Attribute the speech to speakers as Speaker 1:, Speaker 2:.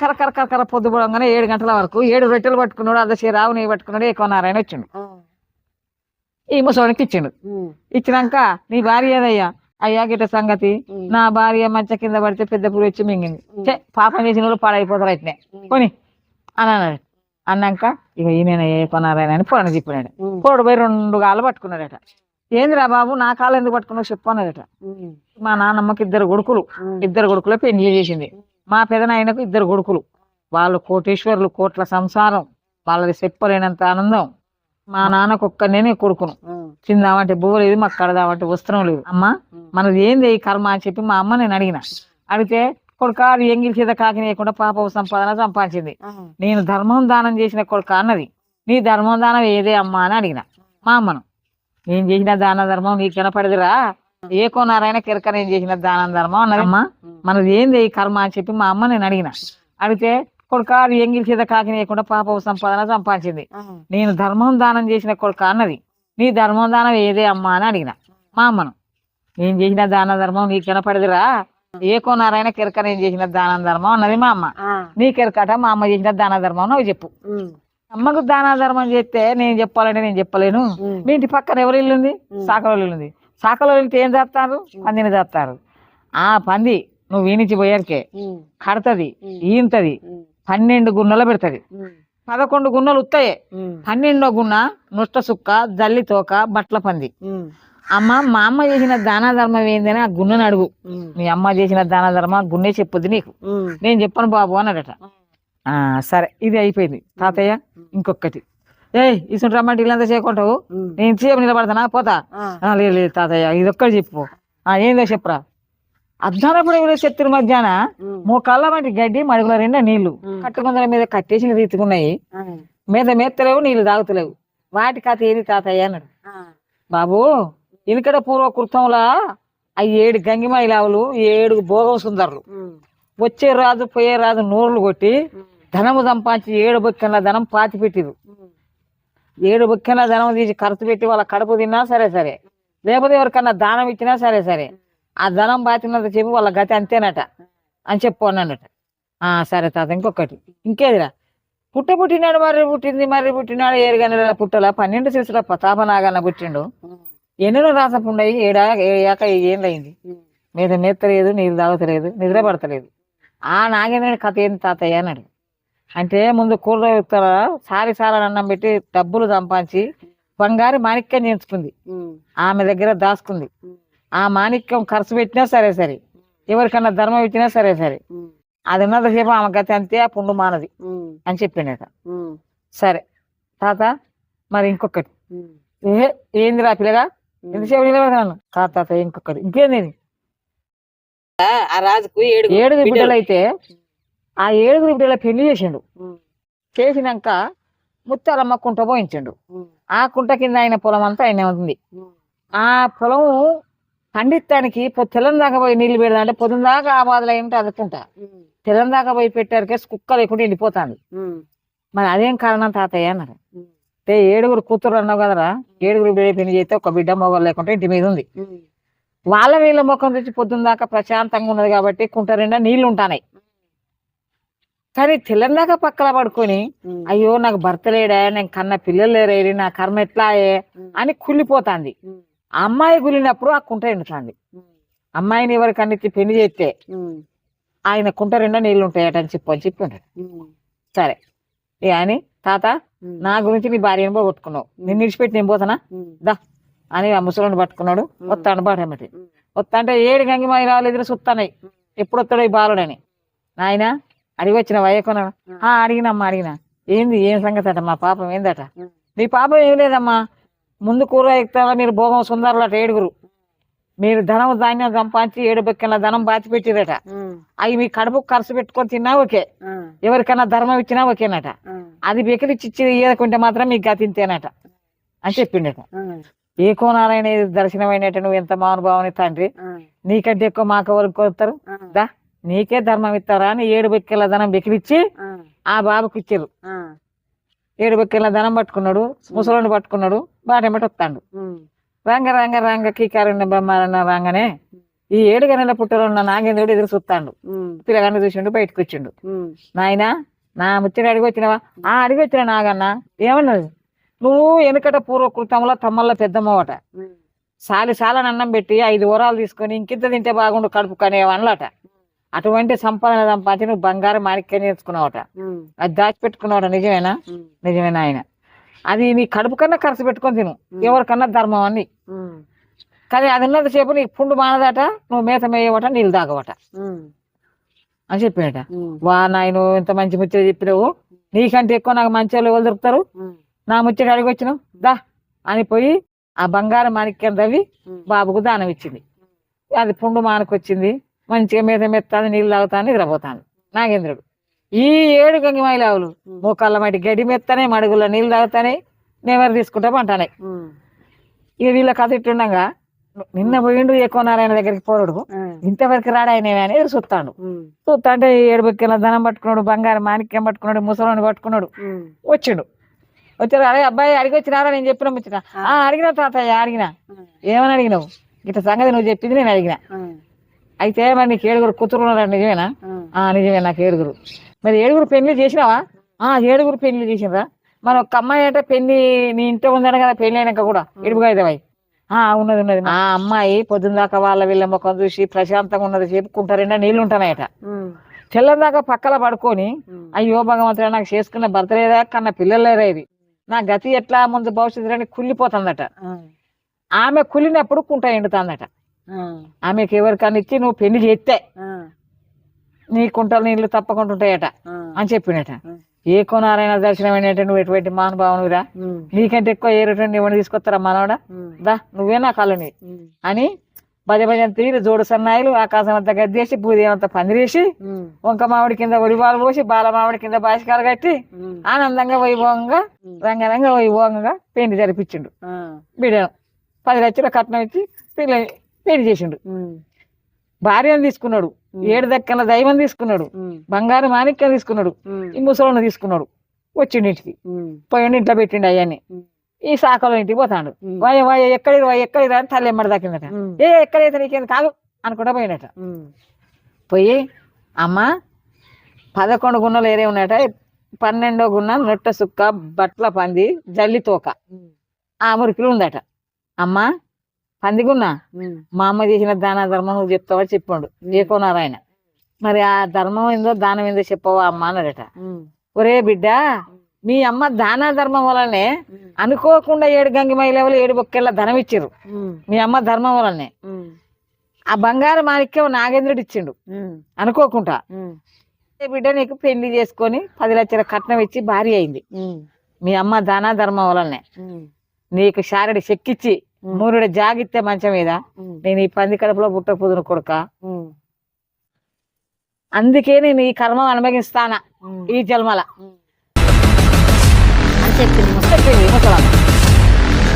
Speaker 1: కర కర కర కర పొద్దు పోవగానే ఏడు గంటల వరకు ఏడు రొట్టెలు పట్టుకున్నాడు ఆవు నెయ్యి పట్టుకున్నాడు ఎక్కువ నారాయణ వచ్చిండు. ఈ ముసలికి ఇచ్చిండు. ఇచ్చినాక నీ భార్య ఏదయ్యా? అయ్యా గిట్ట సంగతి. నా భార్య మంచ కింద పడితే పెద్ద పులి వచ్చి మింగింది. ఛే, పాపం చేసిన వాళ్ళు పాడైపోతారు అయితే కొని అని అన్నాడు. అన్నాక ఇక ఈయన ఏ కొనారాయణ అని పొలను చెప్పినాడు పోడు పోయి రెండు కాళ్ళు పట్టుకున్నాడట. ఏందిరా బాబు నా కాళ్ళు ఎందుకు పట్టుకున్నావు చెప్పు అన్నాడట. మా నాన్నమ్మకి ఇద్దరు కొడుకులు. ఇద్దరు కొడుకులు పెళ్ళి చేసింది. మా పెదనాయనకు ఇద్దరు కొడుకులు. వాళ్ళు కోటేశ్వర్లు కోట్ల సంసారం. వాళ్ళది చెప్పలేనంత ఆనందం. మా నాన్నకు ఒక్కనే కొడుకును. తిందామంటే బువ్వ లేదు మాకు కడదామంటే వస్త్రం లేదు. అమ్మ మనది ఏంది ఈ కర్మ అని చెప్పి మా అమ్మ నేను అడిగిన. అడిగితే కొడుక అది ఎంగిలి చేత కాకినేయకుండా పాప సంపాదన సంపాదించింది. నేను ధర్మం దానం చేసిన కొడుక అన్నది. నీ ధర్మం దానం ఏదే అమ్మా అని అడిగిన. మా అమ్మను నేను చేసిన దాన ధర్మం నీకు కనపడదురా. ఏ కొనారైనా కిరక నేను చేసిన దాన ధర్మం అన్నది? అమ్మ. మనది ఏంది ఈ కర్మ అని చెప్పి మా అమ్మ నేను అడిగిన. అడిగితే కొడుక అది ఎంగిలి చేత కాకినేయకుండా పాప సంపాదన సంపాదించింది. నేను ధర్మం దానం చేసిన కొడుక అన్నది. నీ ధర్మం దానం ఏదే అమ్మా అని అడిగిన. మా అమ్మను. నేను చేసిన దాన ధర్మం నీకు కనపడదురా? ఏ కొనారైనా కిరక నేను చేసిన దాన ధర్మం అన్నది మా అమ్మ. నీ కిరకట మా అమ్మ చేసిన దాన ధర్మం నువ్వు చెప్పు. అమ్మకు దాన ధర్మం చేస్తే నేను చెప్పాలంటే నేను చెప్పలేను. మీ ఇంటి పక్కన ఎవరి ఇల్లు ఉంది? సాకల సాకల వెళ్తే ఏం చేస్తారు? పందిని చేస్తారు. ఆ పంది నువ్వు వీనించి పోయారికే కడతది ఈంతది పన్నెండు గున్నెలు పెడతది. పదకొండు గున్నెలు ఉత్తాయే. పన్నెండో గున్న నుష్ట సుక్క జల్లి తోక బట్ల పంది. అమ్మ మా అమ్మ చేసిన దాన ధర్మం ఏందని ఆ గున్నెని అడుగు. మీ అమ్మ చేసిన దాన ధర్మం గున్నే చెప్పుద్ది నీకు. నేను చెప్పను బాబు అన్నాడట. సరే ఇది అయిపోయింది. తాతయ్య ఇంకొకటి ఏయ్ ఇసుంటి రమ్మంటే ఇల్లంతా చేయకుంటావు? నేను ఇంతసేపు నిలబడతానా? పోతా. లేదు లేదు తాతయ్య ఇది ఒక్కటి చెప్పు. ఆ ఏందో చెప్పురా. అర్ధనప్పుడు ఎవరో చెప్తున్నారు మధ్యాహ్న. మోకాళ్ళ వంటి గడ్డి మడుగుల రెండా నీళ్ళు. కట్టుకుందల మీద కట్టేసిన రీతికున్నాయి. మీద మేత్తలేవు నీళ్ళు తాగుతలేవు. వాటి కథ ఏది తాతయ్య అన్నాడు. బాబు ఇనుకడ పూర్వ కృతంలా ఆ ఏడు గంగిమైలావులు ఏడు భోగం సుందరులు వచ్చే రాజు పోయే రాజు నూరులు కొట్టి ధనము సంపాదించి ఏడు బొక్కెల ధనం పాతి పెట్టిరు ఏడు బుక్కిన ధనం తీసి ఖర్చు పెట్టి వాళ్ళ కడుపు తిన్నా సరే సరే. లేకపోతే ఎవరికన్నా దానం ఇచ్చినా సరే సరే. ఆ ధనం బాతినంత చెప్పి వాళ్ళ గతి అంతేనట అని చెప్పు అన్నాడట ఆ సరే తాత ఇంకొకటి. ఇంకేదిరా? పుట్ట పుట్టినాడు మర్రి పుట్టింది మర్రి పుట్టినాడు ఏరుగన పుట్టలా పన్నెండు శిశుల పతాపనాగన్న పుట్టిండు. ఎన్నెన్నో రాసపుండయి ఏడా ఏడాక ఏందయింది? మీద నేత్తలేదు నీళ్ళు తాగుతలేదు నిద్ర పడతలేదు ఆ నాగేంద్రుడి కథ ఏంది తాతయ్య అన్నాడు. అంటే ముందు కూర ఉత్తర సారి సాలని అన్నం పెట్టి డబ్బులు సంపాదించి బంగారు మాణిక్యం చేయించుకుంది. ఆమె దగ్గర దాచుకుంది. ఆ మాణిక్యం ఖర్చు పెట్టినా సరే సరే ఎవరికన్నా ధర్మం ఇచ్చినా సరే సరే. అది ఉన్నంతసేపు ఆమె గతి అంతే ఆ పుండు మానది అని చెప్పిండట సరే. తాత మరి ఇంకొకటి. ఏ ఏందిరా పిల్లగా? ఎంతసేపు నిలబడతాను? కాదు తాత ఇంకొకటి. ఇంకేంది?
Speaker 2: ఆ రాజుకు ఏడు
Speaker 1: బిడ్డలు. అయితే ఆ ఏడుగురు బిడ్డల పెళ్ళి చేసిండు. చేసినాక ముత్తాలమ్మ కుంట పోయించిండు ఆ కుంట కింద ఆయన పొలం అంతా ఆయన ఉంది. ఆ పొలం పండిత్తానికి పొ- తెల్లం దాకా పోయి నీళ్ళు పెడదా అంటే పొద్దున దాకా ఆ బాధలు అదుకుంటా తెల్లం దాకా పోయి పెట్టారికే కుక్క లేకుండా ఎండిపోతాంది. మరి అదేం కారణం తాతయ్య అన్నారు. అంటే ఏడుగురు కూతురు అన్నావు కదరా? ఏడుగురు బిడ్డ పెళ్ళి చేస్తే ఒక బిడ్డ మొగలు లేకుంటే ఇంటి మీద ఉంది. వాళ్ళ వీళ్ళ ముఖం తెచ్చి పొద్దున్న దాకా ప్రశాంతంగా ఉన్నది కాబట్టి కుంట నిండా నీళ్ళు ఉంటాయి కానీ తెల్లం దాకా పక్కల పడుకొని అయ్యో నాకు భర్త లేడా నేను కన్న పిల్లలు లేరేరి నా కర్మ ఎట్లా అయ్యే అని కుళ్ళిపోతాంది. ఆ అమ్మాయి కుళ్ళినప్పుడు ఆ కుంట ఎండుతాంది. అమ్మాయిని ఎవరికి అన్నిటి పెళ్ళి చేస్తే ఆయన కుంట రెండో నీళ్ళు ఉంటాయట అని చెప్పు అని చెప్పి సరే. ఇక అని తాత నా గురించి నీ భార్యను పోగొట్టుకున్నావు నిన్ను విడిచిపెట్టి నేను పోతానా? దా అని ఆ ముసలిని పట్టుకున్నాడు. వస్తాడు బాటమటి వస్తా అంటే ఏడు గంగి మహిళలు ఎదురు సుత్తానాయి ఎప్పుడు వస్తాడు ఈ బాలుడని. నాయన అడిగి వచ్చిన వయ్యకున్నా ఆ. అడిగినమ్మా అడిగిన. ఏంది ఏం సంగతి అట? మా పాపం ఏందట? మీ పాపం ఏం లేదమ్మా. ముందు కూర ఎక్కుతా మీరు భోగం సుందరులట ఏడుగురు. మీరు ధనం ధాన్యం సంపాదించి ఏడు బెక్కల ధనం బాచి పెట్టిరట అవి మీ కడుపు ఖర్చు పెట్టుకొని తిన్నా ఓకే. ఎవరికన్నా ధర్మం ఇచ్చినా ఓకేనట. అది బెకిలిచ్చి ఇయ్యకుంటే మాత్రం మీకు గతింతేనట అని చెప్పిండట. ఏ కోనారాయణ దర్శనమైనట్టు నువ్వు ఎంత మహానుభావుని తండ్రి? నీకంటే ఎక్కువ మాకు ఎవరికి కొడతారు దా. నీకే ధర్మం ఇస్తారా అని ఏడు బెక్కెల ధనం బెకిలిచ్చి ఆ. బాబుకి ఇచ్చారు ఏడు బెక్కెల ధనం పట్టుకున్నాడు ముసలోని పట్టుకున్నాడు బాటెంబటి వస్తాడు. రంగ రంగ రంగ కీకారుణ్య బ్రహ్మారణ రంగనే ఈ ఏడు గంటల పుట్టలో ఉన్న నాగేంద్రుడు ఎదురు చూస్తాడు. పిల్లగాన్ని చూసిండు బయటకు వచ్చిండు. నాయన నా ముచ్చట అడిగి వచ్చినావా? ఆ అడిగి వచ్చిన నాగన్న ఏమన్నది? నువ్వు వెనుకట పూర్వకృతంలో తమ్మల్లో పెద్దమ్మవట. సాలి సాలని అన్నం పెట్టి ఐదు ఊరాలు తీసుకొని ఇంకింత తింటే బాగుండు కడుపు కనేవన్నలట అటువంటి సంపాదన సంపాదించి నువ్వు బంగారం మాణిక్యం నేర్చుకున్నావట అది దాచిపెట్టుకున్నావట నిజమేనా? నిజమేనా ఆయన? అది నీ కడుపు కన్నా ఖర్చు పెట్టుకొని తిను. ఎవరికన్నా ధర్మం అని. కానీ అది ఉన్నంత సేపు నీకు పుండు మానదట నువ్వు మేత మేయవట నీళ్ళు తాగవట. అని చెప్పినట. వా నాయను ఇంత మంచి ముచ్చట చెప్పినావు. నీకంటే ఎక్కువ నాకు మంచి వాళ్ళు ఎవరు దొరుకుతారు? నా ముచ్చట అడిగి వచ్చినావు. దా అని పోయి ఆ బంగారం మాణిక్యం రవి బాబుకు దానం ఇచ్చింది. అది పుండు మానకొచ్చింది. మంచిగా మీద మెత్తాది నీళ్ళు తాగుతాను నిద్రపోతాను. నాగేంద్రుడు. ఈ ఏడు గంగి మైలావులు మోకాళ్ళ మట్టి గడి మెత్తనే మడుగుల నీళ్ళు తాగుతానే నెవరు తీసుకుంటా పంటానే. ఇక వీళ్ళ కథ ఇట్టుండగా నిన్న పోయిండు ఎక్కువ నారాయణ దగ్గరికి పోరుడు. ఇంతవరకు రాడాయనే అని ఎదురు చూస్తాడు చూస్తా అంటే ఏడు బొక్కెల ధనం పట్టుకున్నాడు బంగారం మాణిక్యం పట్టుకున్నాడు ముసలోని పట్టుకున్నాడు. వచ్చిండు. వచ్చారు అరే అబ్బాయి అడిగి వచ్చినారా? నేను చెప్పిన ఆ. అడిగిన తాతయ్య అడిగిన. ఏమని అడిగినావు? ఇట్లా సంగతి నువ్వు చెప్పింది నేను అడిగిన. అయితే మరి నీకు ఏడుగురు కూతురు ఉన్నారా నిజమేనా? ఆ. నిజమే నాకు ఏడుగురు. మరి ఏడుగురు పెళ్ళి చేసినావా? ఆ ఏడుగురు పెళ్ళి చేసినరా మరి ఒక అమ్మాయి అంటే పెళ్ళి నీ ఇంట్లో ఉందట కదా పెళ్ళి అయినాక కూడా ఇదవాయి ఆ ఉన్నది ఉన్నది. ఆ. అమ్మాయి పొద్దున్న దాకా వాళ్ళ వీళ్ళ ముఖం చూసి ప్రశాంతంగా ఉన్నది చెప్పుకుంటారంటే నీళ్ళు ఉంటున్నాయట. తెల్లదాకా పక్కల పడుకొని అయ్యో భగవంతుడా నాకు చేసుకున్న భర్త లేదా కన్నా పిల్లలు లేరా ఇది. నా గతి ఎట్లా ముందు భవిష్యత్తు అని కుళ్ళిపోతుందట. ఆమె కుళ్ళినప్పుడు కుంట ఎండుతుందట. ఆమెకి ఎవరికన్నా ఇచ్చి నువ్వు పెళ్ళి చేస్తే నీ కుంటలు నీళ్ళు తప్పకుండా ఉంటాయట అని చెప్పినట. ఏ కోనారైనా దర్శనం అయినట్టు నువ్వు ఎటువంటి మహానుభావునిరా నీకంటే ఎక్కువ ఏ రెండు ఇవన్నీ తీసుకొస్తారా మనవడా? దా నువ్వే నా కాలని. అని భజ భజన తీరు జోడు సన్నాయిలు ఆకాశం అంతా గద్దేసి భూదేవం అంతా పందిరేసి వంక మామిడి కింద ఒడిబాలు పోసి బాల మామిడి కింద బాసికాలు కట్టి ఆనందంగా వైభవంగా రంగరంగ వైభవంగా పెళ్ళి జరిపించిండు. బిడ్డను పది లక్షల కట్నం ఇచ్చి పిల్ల పెళ్ళి చేసిండు. భార్యను తీసుకున్నాడు. ఏడు దక్కల దైవం తీసుకున్నాడు. బంగారు మాణిక్యం తీసుకున్నాడు. ఈ ముసలోని తీసుకున్నాడు. వచ్చిండు ఇంటికి. పోయిండు ఇంట్లో పెట్టిండు అయ్యాన్ని. ఈ శాఖలో ఇంటికి పోతాడు. వాయ వాయ ఎక్కడి వాయ ఎక్కడి అని తల్లి ఎమ్మడి దక్కిందట ఏ ఎక్కడైతే నీకేంది కాదు అనుకుంటా పోయినట. పోయి అమ్మ పదకొండు గున్నలు ఏరే ఉన్నట పన్నెండో గున్న నొట్ట సుక్క బట్ల పంది జల్లి తోక. ఆ మురికిలో ఉందట. అమ్మ పందిగున్న మా అమ్మ చేసిన దాన ధర్మం నువ్వు చెప్తావా చెప్పాడు. ఏకోనారాయణ మరి ఆ ధర్మం ఏందో దానం ఏందో చెప్పవా అమ్మ అన్నాడట. ఒరే బిడ్డ మీ అమ్మ దాన ధర్మం వలనే అనుకోకుండా ఏడు గంగి మైలవలు ఏడు బొక్కెళ్ళ ధనం ఇచ్చిర్రు. మీ అమ్మ ధర్మం వలనే. ఆ బంగారు మాణిక్యం నాగేంద్రుడు ఇచ్చిండు. అనుకోకుండా. ఏ బిడ్డ నీకు పెళ్ళి చేసుకొని పది లక్షల కట్నం ఇచ్చి భార్య అయింది. మీ అమ్మ దాన ధర్మం వలనే. నీకు శారడి చెక్కిచ్చి మూరుడు జాగిత్తే మంచం మీద నేను ఈ పంది కడుపులో పుట్ట పుదును కొడుక. అందుకే నేను ఈ కర్మ అనుభవిస్తానా ఈ జన్మల.
Speaker 2: అని
Speaker 1: చెప్పింది ముసలామె.